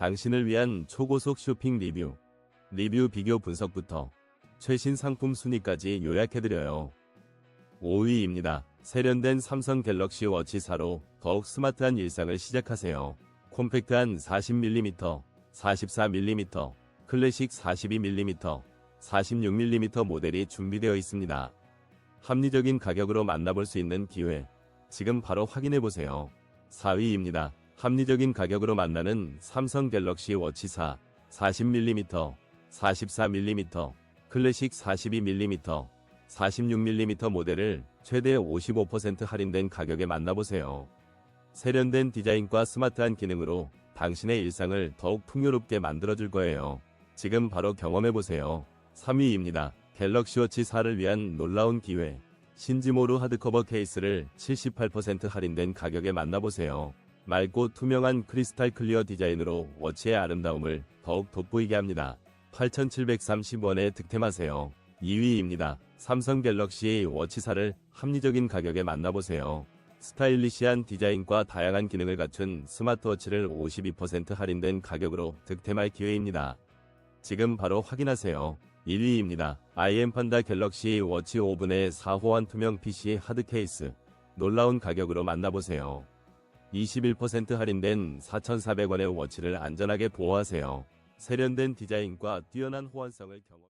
당신을 위한 초고속 쇼핑 리뷰, 리뷰 비교 분석부터 최신 상품 순위까지 요약해드려요. 5위입니다. 세련된 삼성 갤럭시 워치 4로 더욱 스마트한 일상을 시작하세요. 콤팩트한 40mm, 44mm, 클래식 42mm, 46mm 모델이 준비되어 있습니다. 합리적인 가격으로 만나볼 수 있는 기회. 지금 바로 확인해보세요. 4위입니다. 합리적인 가격으로 만나는 삼성 갤럭시 워치 4, 40mm, 44mm, 클래식 42mm, 46mm 모델을 최대 55% 할인된 가격에 만나보세요. 세련된 디자인과 스마트한 기능으로 당신의 일상을 더욱 풍요롭게 만들어줄 거예요. 지금 바로 경험해보세요. 3위입니다. 갤럭시 워치 4를 위한 놀라운 기회. 신지모루 하드커버 케이스를 78% 할인된 가격에 만나보세요. 맑고 투명한 크리스탈 클리어 디자인으로 워치의 아름다움을 더욱 돋보이게 합니다. 8,730원에 득템하세요. 2위입니다. 삼성 갤럭시 워치4를 합리적인 가격에 만나보세요. 스타일리시한 디자인과 다양한 기능을 갖춘 스마트워치를 52% 할인된 가격으로 득템할 기회입니다. 지금 바로 확인하세요. 1위입니다. IM 판다 갤럭시 워치 5분의 4호환 투명 PC 하드 케이스. 놀라운 가격으로 만나보세요. 21% 할인된 4,400원의 워치를 안전하게 보호하세요. 세련된 디자인과 뛰어난 호환성을 경험